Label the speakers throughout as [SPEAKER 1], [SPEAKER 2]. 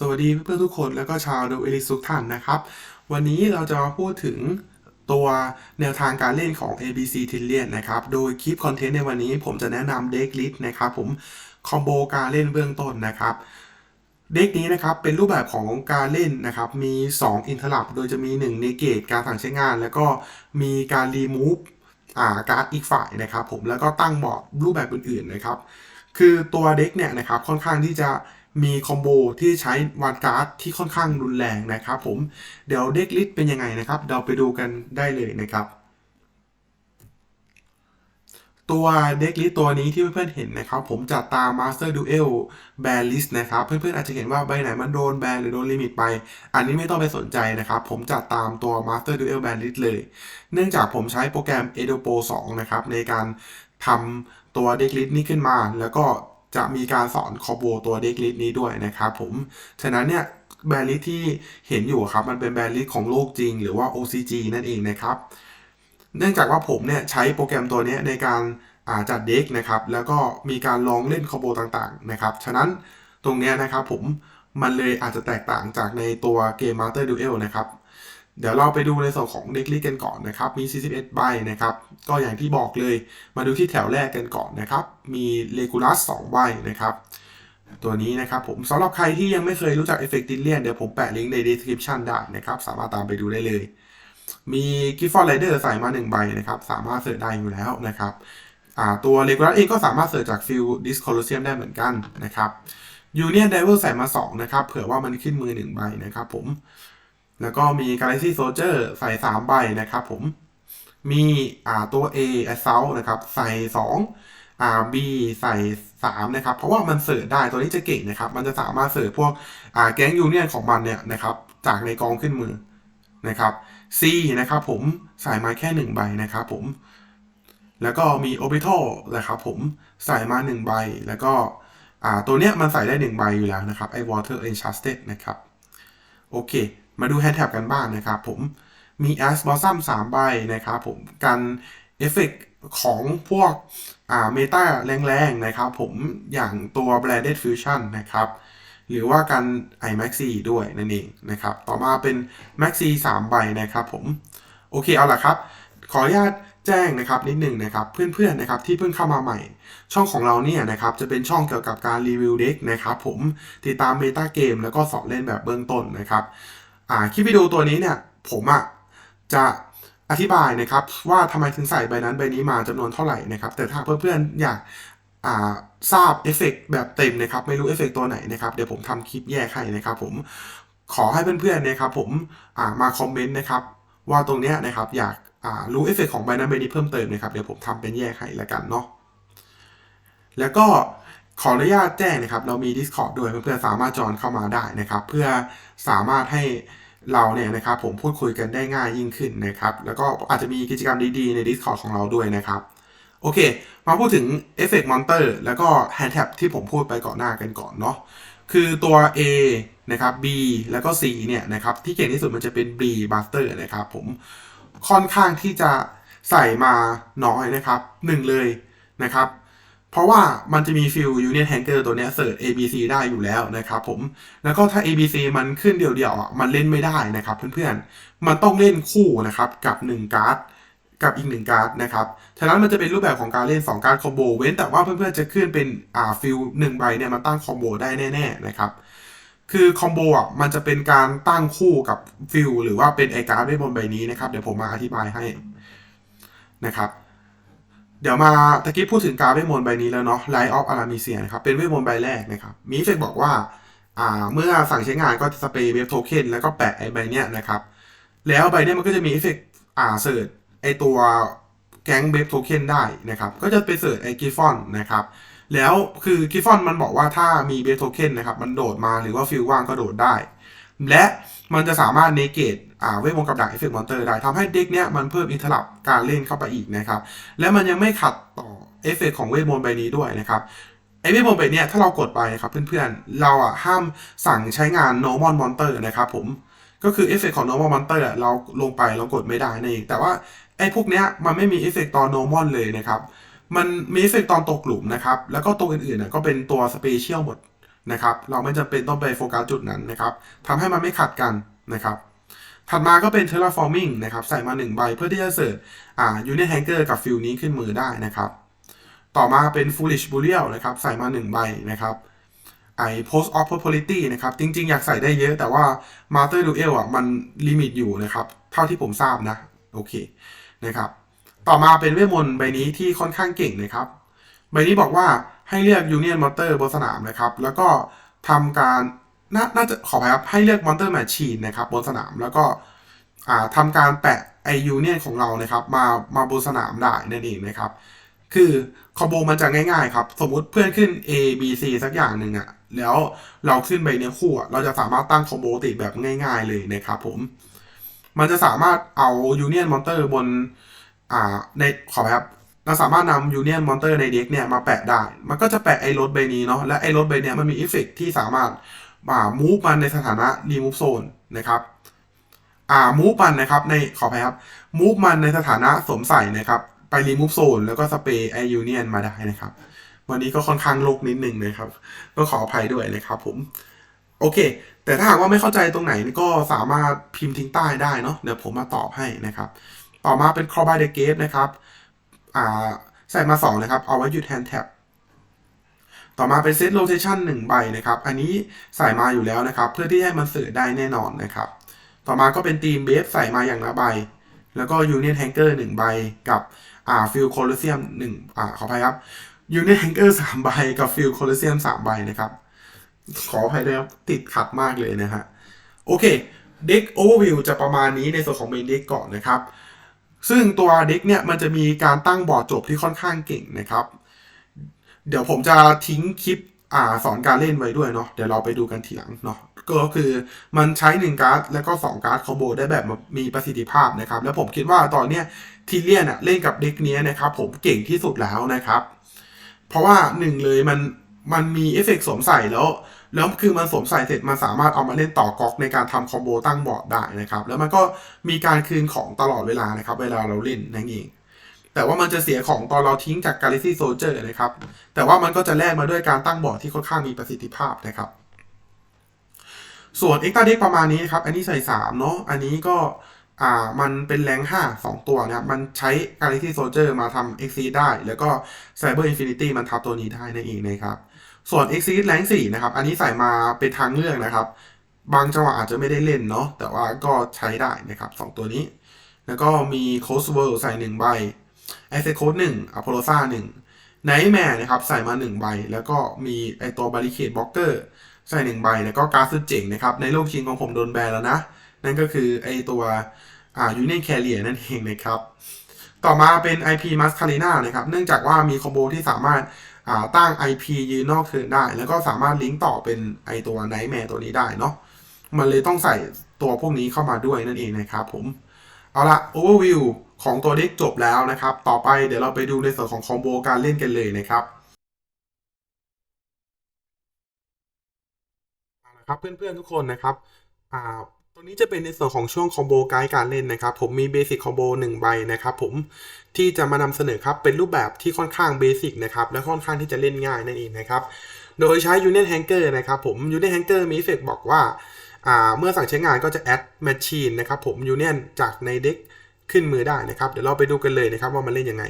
[SPEAKER 1] สวัสดีเพื่อนๆทุกคนแล้วก็ชาวดูเอลิสุกท่านนะครับ วันนี้เราจะมาพูดถึงตัวแนวทางการเล่นของ ABC t i l l i o n นะครับ โดยคลิปคอนเทนต์ในวันนี้ผมจะแนะนำเด็กลิสต์นะครับผมคอมโบการเล่นเบื้องต้นนะครับ เด็กนี้นะครับเป็นรูปแบบของการเล่นนะครับ มี 2 อินทลับ โดยจะมี1 n e g a t e การสั่งใช้งาน แล้วก็มีการ remove อ่าการ์ดอีกฝ่ายนะครับผมแล้วก็ตั้งบอร์ดรูปแบบอื่นๆนะครับ คือตัวเด็กเนี่ยนะครับค่อนข้างที่จะ มีคอมโบที่ใช้วันการ์ดที่ค่อนข้างรุนแรงนะครับผมเดี๋ยวเด็กลิสเป็นยังไงนะครับ เราไปดูกันได้เลยนะครับ ตัวเด็กลิสตัวนี้ที่เพื่อนๆเห็นนะครับ ผมจัดตาม Master Duel Ban List นะครับ เพื่อนๆอาจจะเห็นว่าใบไหนมันโดนแบนหรือโดนลิมิตไป อันนี้ไม่ต้องไปสนใจนะครับ ผมจัดตามตัว Master Duel Ban List เลย เนื่องจากผมใช้โปรแกรม Edopo 2 นะครับในการทำตัวเด็กลิสนี้ขึ้นมาแล้วก็ จะมีการสอนคอโบตัวเด็กลิสนี้ด้วยนะครับผม ฉะนั้นเนี่ยแบรนด์ลิสที่เห็นอยู่ครับ มันเป็นแบรนด์ลิสของโลกจริง หรือว่า OCG นั่นเองนะครับ เนื่องจากว่าผมเนี่ยใช้โปรแกรมตัวนี้ในการาจัดเด็กนะครับ แล้วก็มีการลองเล่นคอโบต่างๆนะครับ ฉะนั้นตรงเนี้ยนะครับผมมันเลยอาจจะแตกต่างจากในตัวเกม Master Duel นะครับ เดี๋ยวเราไปดูในส่วนของเด็กลิสกันก่อนนะครับ มี 41 ใบนะครับ ก็อย่างที่บอกเลย มาดูที่แถวแรกกันก่อนนะครับ มีเลกูลัส2ใบนะครับ ตัวนี้นะครับผมสำหรับใครที่ยังไม่เคยรู้จักเอฟเฟกติเลียนเดี๋ยวผมแปะลิงก์ใน description ได้นะครับ สามารถตามไปดูได้เลย มีกิฟฟอนไรเดอร์ใส่มา 1 ใบนะครับ สามารถเสิร์ชได้อยู่แล้วนะครับอ่าตัวเลกูลัสเองก็สามารถเสิร์ชจากฟิลดิสคอลเซียมได้เหมือนกันนะครับยูเนียนไดเวอร์ใส่มา2นะครับ เผื่อว่ามันขึ้นมือ1ใบนะครับผม แล้วก็มี Galaxy Soldier ใส่ 3 ใบนะครับผม มีอ่าตัว A Assault นะครับ ใส่ 2 อ่า B ใส่ 3 นะครับ เพราะว่ามันเสิร์ชได้ตัวนี้จะเก่งนะครับ มันจะสามารถเสิร์ชพวกอ่าแก๊งยูเนียนของมันเนี่ยนะครับ จากในกองขึ้นมือนะครับ C นะครับผม ใส่มาแค่ 1 ใบนะครับผม แล้วก็มี Orbital นะครับผม ใส่มา 1 ใบ แล้วก็อ่าตัวเนี้ยมันใส่ได้ 1 ใบอยู่แล้วนะครับไอ้ Water Enchanted นะครับ โอเค มาดูแฮนด์แท็บกันบ้างนะครับผมมี a s b o s s u m 3ใบนะครับผมกันเอฟเฟกของพวกอ่าเมตาแรงๆนะครับผมอย่างตัว Blended Fusion นะครับหรือว่ากัน iMax 4ด้วยนั่นเองนะครับต่อมาเป็น Max 3ใบนะครับผมโอเคเอาล่ะครับ ขออนุญาตแจ้งนะครับนิดหนึ่งนะครับเพื่อนๆนะครับที่เพิ่งเข้ามาใหม่ ช่องของเราเนี่ยนะครับจะเป็นช่องเกี่ยวกับการรีวิวเด็กนะครับผมติดตามเมตาเกมแล้วก็สอนเล่นแบบเบื้องต้นนะครับ อ่าคลิปวิดีโอตัวนี้เนี่ยผมอะจะอธิบายนะครับว่าทำไมถึงใส่ใบนั้นใบนี้มาจำนวนเท่าไหร่นะครับ แต่ถ้าเพื่อนๆอยากอ่าทราบเอฟเฟกแบบเต็มนะครับ ไม่รู้เอฟเฟกตัวไหนนะครับ เดี๋ยวผมทำคลิปแยกให้นะครับผมขอให้เพื่อนๆนะครับผมอ่ามาคอมเมนต์นะครับ ว่าตรงเนี้ยนะครับอยากอ่ารู้เอฟเฟกของใบนั้นใบนี้เพิ่มเติมนะครับ เดี๋ยวผมทำเป็นแยกให้ล้วกันเนาะแล้วก็ ขออนุญาตแจ้งนะครับ เรามี Discord ด้วยเพื่อนๆสามารถจอยเข้ามาได้นะครับ เพื่อสามารถให้เราเนี่ยนะครับผมพูดคุยกันได้ง่ายยิ่งขึ้นนะครับ แล้วก็อาจจะมีกิจกรรมดีๆ ใน Discord ของเราด้วยนะครับ โอเค มาพูดถึง Effect Monster แล้วก็ Hand Tap ที่ผมพูดไปก่อนหน้ากันก่อนเนาะคือตัว A นะครับ B แล้วก็ C เนี่ยนะครับที่เก่งที่สุดมันจะเป็น B Buster นะครับผมค่อนข้างที่จะใส่มาน้อยนะครับหนึ่งเลยนะครับ เพราะว่ามันจะมีฟิล Union Hanger ตัวนี้เสิร์ช ABC ได้อยู่แล้วนะครับผม แล้วก็ถ้า ABC มันขึ้นเดี่ยวๆอะมันเล่นไม่ได้นะครับเพื่อนๆ มันต้องเล่นคู่นะครับกับ1การ์ดกับอีก1การ์ดนะครับ ฉะนั้นมันจะเป็นรูปแบบของการเล่น 2 การ์ดคอมโบ เว้นแต่ว่าเพื่อนๆ จะขึ้นเป็นอ่าฟิล1ใบเนี่ยมันตั้งคอมโบได้แน่ๆนะครับ คือคอมโบอะมันจะเป็นการตั้งคู่กับฟิลหรือว่าเป็นไอการ์ดไว้บนใบนี้นะครับ เดี๋ยวผมมาอธิบายให้นะครับ ดี๋ยวมาตะกี้พูดถึงการเวทมนต์ใบนี้แล้วเนาะ Light of Artemisia นะครับ เป็นเวทมนต์ใบแรกนะครับ มีเฟกบอกว่าอ่า เมื่อสั่งใช้งานก็สเปรย์เวฟโทเค็นแล้วก็แปะไอ้ใบเนี้ยนะครับ แล้วใบเนี้ยมันก็จะมีเอฟเฟกอ่าเสิร์ชไอตัวแก๊งเวฟโทเค็นได้นะครับ ก็จะไปเสิร์ชไอกิฟฟอนนะครับ แล้วคือกิฟฟอนมันบอกว่าถ้ามีเบสโทเค็นนะครับ มันโดดมาหรือว่าฟิลว่างก็โดดได้ และมันจะสามารถเนเกตอ่าเวทมนต์กับดักเอฟเฟกต์มอนเตอร์ได้ทำให้เด็กเนี้ยมันเพิ่มอินเทอร์ลับการเล่นเข้าไปอีกนะครับ และมันยังไม่ขัดต่อเอฟเฟกต์ของเวทมนต์ใบนี้ด้วยนะครับไอเวทมนต์ใบเนี้ยถ้าเรากดไปนะครับเพื่อนๆ เราอะห้ามสั่งใช้งาน normal monster นะครับผมก็คือเอฟเฟกต์ของ normal monster อะเราลงไปเรากดไม่ได้นั่นเองแต่ว่าไอพวกเนี้ยมันไม่มีเอฟเฟกต์ตอน normal เลยนะครับมันมีเอฟเฟกต์ตอนตกหลุมนะครับแล้วก็ตัวอื่นๆนะก็เป็นตัวสเปเชียลหมด นะครับ เราไม่จำเป็นต้องไปโฟกัสจุดนั้นนะครับทำให้มันไม่ขัดกันนะครับ ถัดมาก็เป็น terraforming นะครับ ใส่มา 1 ใบเพื่อที่จะเสิร์ชอ่า union hanger กับฟิลนี้ขึ้นมือได้นะครับ ต่อมาเป็น foolish burial นะครับ ใส่มา 1 ใบนะครับไอ post of popularity นะครับ จริง ๆ อยากใส่ได้เยอะ แต่ว่า master duel อะมันลิมิตอยู่นะครับ เท่าที่ผมทราบนะ โอเคนะครับ ต่อมาเป็นเวทมนต์ใบนี้ที่ค่อนข้างเก่งนะครับ ใบนี้บอกว่าให้เลือก Union Monster บนสนามนะครับ แล้วก็ทำการนน่าจะขออภัยครับให้เลือก Monster Machine นะครับบนสนามแล้วก็อ่าทำการแปะไอ Union ของเรานะครับมามาบนสนามได้นั่นเองนะครับ คือคอมโบมันจะง่ายๆครับสมมุติเพื่อนขึ้น A B C สักอย่างหนึ่งอะแล้วเราขึ้นใบเนี้ยคู่อะเราจะสามารถตั้งคอมโบติดแบบง่าย ๆเลยนะครับผมมันจะสามารถเอา Union Monster บนอ่าในขอครับ เราสามารถนำ Union Monster ในเด็กเนี่ยมาแปะได้ มันก็จะแปะไอ้รถใบนี้เนาะ และไอ้รถใบเนี้ยมันมีเอฟเฟกที่สามารถอ่า move มันในสถานะ remove zone นะครับอ่า move มันนะครับในขออภัยครับ move มันในสถานะสวมใส่นะครับ ไป remove zone แล้วก็สเปรย์ไอ Union มาได้นะครับ วันนี้ก็ค่อนข้างโลกนิดนึงนะครับ ก็ขออภัยด้วยนะครับผมโอเค แต่ถ้าหากว่าไม่เข้าใจตรงไหนก็สามารถพิมพ์ทิ้งใต้ได้เนาะเดี๋ยวผมมาตอบให้นะครับ ต่อมาเป็น call by the gate นะครับ อ่าใส่มา 2 นะครับ เอาไว้หยุด hand tap ต่อมาเป็น set rotation 1ใบนะครับ อันนี้ใส่มาอยู่แล้วนะครับ เพื่อที่ให้มันเสิร์ชได้แน่นอนนะครับ ต่อมาก็เป็น team base ใส่มาอย่างละใบ แล้วก็ union hanger 1ใบกับอ่า field colosseum 1อ่าขออภัยครับ union hanger 3ใบกับ field colosseum 3ใบนะครับ ขออภัยด้วยครับติดขัดมากเลยนะฮะโอเคเด็ก overview จะประมาณนี้ในส่วนของ main deck ก่อนนะครับ ซึ่งตัวเด็กเนี่ยมันจะมีการตั้งบอร์ดจบที่ค่อนข้างเก่งนะครับ เดี๋ยวผมจะทิ้งคลิปอ่าสอนการเล่นไว้ด้วยเนาะเดี๋ยวเราไปดูกันทีหลังเนาะก็คือมันใช้ 1 การ์ดแล้วก็ 2 การ์ดคอมโบได้แบบมีประสิทธิภาพนะครับ แล้วผมคิดว่าตอนเนี้ยทีเลียนอะเล่นกับเด็กเนี้ยนะครับ ผมเก่งที่สุดแล้วนะครับ เพราะว่าหนึ่งเลยมันมันมีเอฟเฟกต์สวมใส่แล้ว แล้วคือมันสวมใส่เสร็จมันสามารถเอามาเล่นต่อก๊อกในการทำคอมโบตั้งบอร์ดได้นะครับ แล้วมันก็มีการคืนของตลอดเวลานะครับ เวลาเราเล่นนั่นเองแต่ว่ามันจะเสียของตอนเราทิ้งจาก Galaxy Soldier นะครับ แต่ว่ามันก็จะแลกมาด้วยการตั้งบอร์ดที่ค่อนข้างมีประสิทธิภาพนะครับ ส่วน Extra Deck ประมาณนี้ครับ อันนี้ใส่3เนาะ อันนี้ก็อ่ามันเป็นแรง5 2 ตัวนะครับ มันใช้ Galaxy Soldier มาทำ Exceed ได้ แล้วก็ Cyber Infinity มันทับตัวนี้ได้นั่นเองนะครับ ส่วน Exceed แรง4นะครับ อันนี้ใส่มาเป็นทางเลือกนะครับ บางจังหวะอาจจะไม่ได้เล่นเนาะแต่ว่าก็ใช้ได้นะครับ 2 ตัวนี้ แล้วก็มี Coast World ใส่ 1 ใบ a s s e t Code 1 Apollosa 1 Nightmare นะครับ ใส่มา 1 ใบ แล้วก็มีไอตัว Barricade Blocker ใส่ 1 ใบ แล้วก็การ์ดสุดเจ๋งนะครับ ในโลกชิงของผมโดนแบนแล้วนะ นั่นก็คือไอตัวอ่า Union Carrier นั่นเองนะครับ ต่อมาเป็น IP Mascarena นะครับ เนื่องจากว่ามีคอมโบที่สามารถาตั้ง IP ยืนนอกเทิร์นได้ แล้วก็สามารถลิงก์ต่อเป็นไอตัว Nightmare ตัวนี้ได้เนาะ มันเลยต้องใส่ตัวพวกนี้เข้ามาด้วยนั่นเองนะครับผม เอาละ overview ของตัวเด็กจบแล้วนะครับ ต่อไปเดี๋ยวเราไปดูในส่วนของคอมโบการเล่นกันเลยนะครับเอาละครับเพื่อนๆทุกคนนะครับ ตรงนี้จะเป็นในส่วนของช่วงคอมโบไกด์การเล่นนะครับ ผมมีเบสิกคอมโบหนึ่งใบนะครับผมที่จะมานำเสนอครับเป็นรูปแบบที่ค่อนข้างเบสิกนะครับและค่อนข้างที่จะเล่นง่ายนั่นเองนะครับโดยใช้ Union Hanger นะครับผม Union Hanger มีเอฟเฟกบอกว่าเมื่อสั่งใช้งานก็จะ add machine นะครับผม Union จากในเด็กขึ้นมือได้นะครับ เดี๋ยวเราไปดูกันเลยนะครับว่ามันเล่นยังไง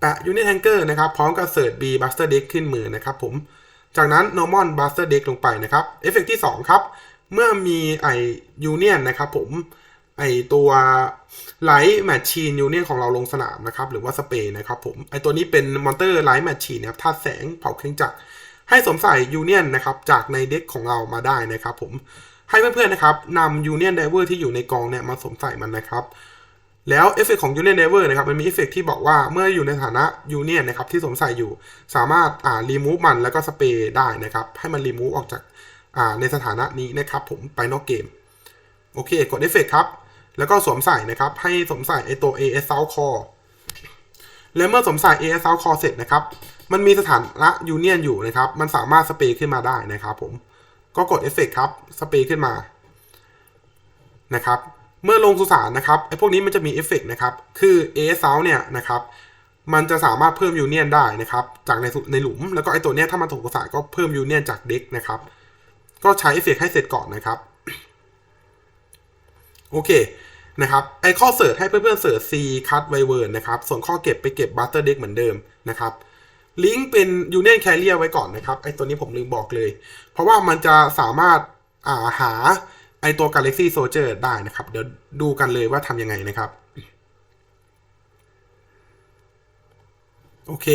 [SPEAKER 1] แปะ Union Hanger นะครับพร้อมกับ Search B Buster Deck ขึ้นมือนะครับผม จากนั้น Normal Buster Deck ลงไปนะครับ เอฟเฟกที่ 2 ครับ เมื่อมีไอ Union นนะครับผมไอตัว Light Machine Union ของเราลงสนามนะครับหรือว่าสเปรย์นะครับผมไอตัวนี้เป็น Monster Light Machine นะครับธาตุแสงเผาเครื่องจักรให้สวมใส่ Union นนะครับจากในเด็กของเรามาได้นะครับผมให้เพื่อนๆนะครับนำ Union Diver ที่อยู่ในกองเนี่ยมาสวมใส่มันนะครับ แล้วเอฟเฟกของ Union Diver นะครับมันมีเอฟเฟกที่บอกว่าเมื่ออยู่ในฐานะ Union นะครับที่สวมใส่อยู่ สามารถอ่ารีมูฟมันแล้วก็สเปรย์ได้นะครับให้มันรีมูฟออกจากอ่าในสถานะนี้นะครับผมไปนอกเกม โอเคกดเอฟเฟกครับ แล้วก็สวมใส่นะครับให้สวมใส่ไอตัว AS South Core และเมื่อสวมใส่ AS South Core เสร็จนะครับมันมีสถานะ Union อยู่นะครับ มันสามารถสเปรย์ขึ้นมาได้นะครับผม ก็กดเอฟเฟกครับ สเปรย์ขึ้นมา นะครับ เมื่อลงสุสานนะครับไอ้พวกนี้มันจะมีเอฟเฟกนะครับ คือ a s o u เนี่ยนะครับ มันจะสามารถเพิ่มยูเนียนได้นะครับ จากในในหลุม แล้วก็ไอ้ตัวเนี้ยถ้ามันถูกกระสายก็เพิ่มยูเนียนจากเด็กนะครับ ก็ใช้เอฟเฟกต์ให้เสร็จก่อนนะครับ โอเคนะครับ ไอ้ข้อเสิร์ชให้เพื่อนๆเสิร์ช C cut w i v e r n นะครับ ส่วนข้อเก็บไปเก็บ butter deck เหมือนเดิมนะครับลิงก์เป็น union carrier ไว้ก่อนนะครับ ไอตัวนี้ผมลืมบอกเลย เพราะว่ามันจะสามารถาหา ไอตัว galaxy soldier ได้นะครับ เดี๋ยวดูกันเลยว่าทำยังไงนะครับ โอเค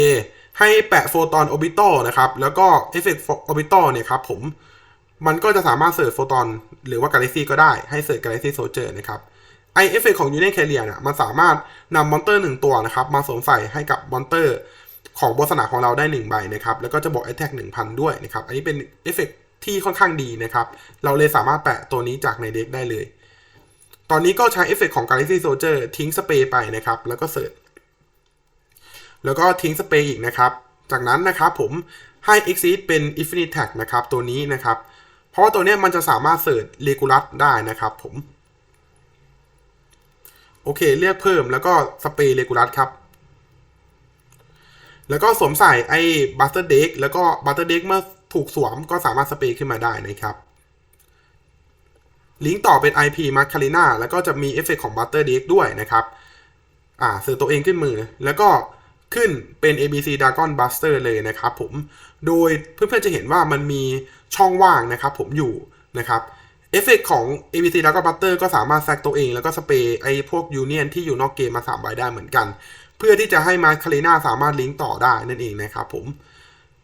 [SPEAKER 1] ให้แปะโฟตอนอ r บิ t a l นะครับ แล้วก็เอฟเฟกต์อ r บิ t a l เนี่ยครับผมมันก็จะสามารถเสิร์ชโฟตอนหรือว่า Galaxy ก็ได้ให้เสิร์ช Galaxy Soldier นะครับไอเอฟเฟกของ Union Carrier เนี่ยมันสามารถนำมอนเตอร์หนึ่งตัวนะครับ มาสวมใส่ให้กับมอนเตอร์ของบนสนามของเราได้หนึ่งใบนะครับ แล้วก็จะบอก Attack 1,000 ด้วยนะครับ อันนี้เป็นเอฟเฟก ที่ค่อนข้างดีนะครับ เราเลยสามารถแปะตัวนี้จากในเด็กได้เลย ตอนนี้ก็ใช้เอฟเฟกของ Galaxy Soldier ทิ้งสเปรย์ไปนะครับ แล้วก็เสิร์ช แล้วก็ทิ้งสเปรย์อีกนะครับ จากนั้นนะครับผมให้ exit เป็น infinite tag นะครับตัวนี้นะครับ เพราะว่าตัวนี้มันจะสามารถเสิร์ช regular ได้นะครับผม โอเคเรียกเพิ่มแล้วก็สเปรย์ regular ครับแล้วก็สวมใส่ไอ้ butter deck แล้วก็ butter deck เมื่อ ถูกสวมก็สามารถสเปรย์ขึ้นมาได้นะครับ ลิงก์ต่อเป็น IP m a r c a r i n a แล้วก็จะมีเอฟเฟกของ butter d e c ด้วยนะครับ อ่าเสิร์ชตัวเองขึ้นมือ แล้วก็ขึ้นเป็น ABC Dragon Buster เลยนะครับผม โดยเพื่อนๆจะเห็นว่ามันมีช่องว่างนะครับผมอยู่นะครับเอฟเฟกของ ABC Dragon Buster ก็สามารถแซกตัวเอง แล้วก็สเปรย์ไอ้พวกยูเนียนที่อยู่นอกเกมมา3ใบได้เหมือนกัน เพื่อที่จะให้มาคา r ีนาสามารถลิงก์ต่อได้นั่นเองนะครับผม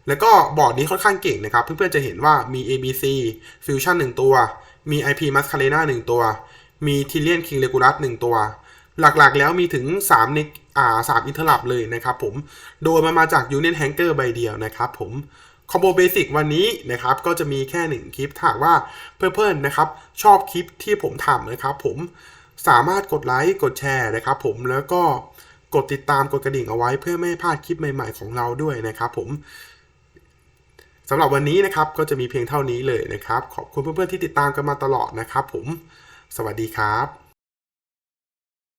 [SPEAKER 1] แล้วก็บอร์ดนี้ค่อนข้างเก่งนะครับ เพื่อนๆจะเห็นว่ามี ABC Fusion 1 ตัว มี IP Masquerena 1 ตัว มี Tillian King Regulus 1 ตัว หลักๆแล้วมีถึง3ในอ่า3อินเทอร์ลับเลยนะครับผม โดยมันมาจาก Union Hanger ใบเดียวนะครับผมคอมโบเบสิกวันนี้นะครับก็จะมีแค่ 1 คลิปถ้าหากว่าเพื่อนๆนะครับ ชอบคลิปที่ผมทำนะครับผมสามารถกดไลค์กดแชร์นะครับผมแล้วก็กดติดตามกดกระดิ่งเอาไว้เพื่อไม่ให้พลาดคลิปใหม่ๆของเราด้วยนะครับผม สำหรับวันนี้นะครับก็จะมีเพียงเท่านี้เลยนะครับ ขอบคุณเพื่อนๆที่ติดตามกันมาตลอดนะครับ ผม สวัสดีครับ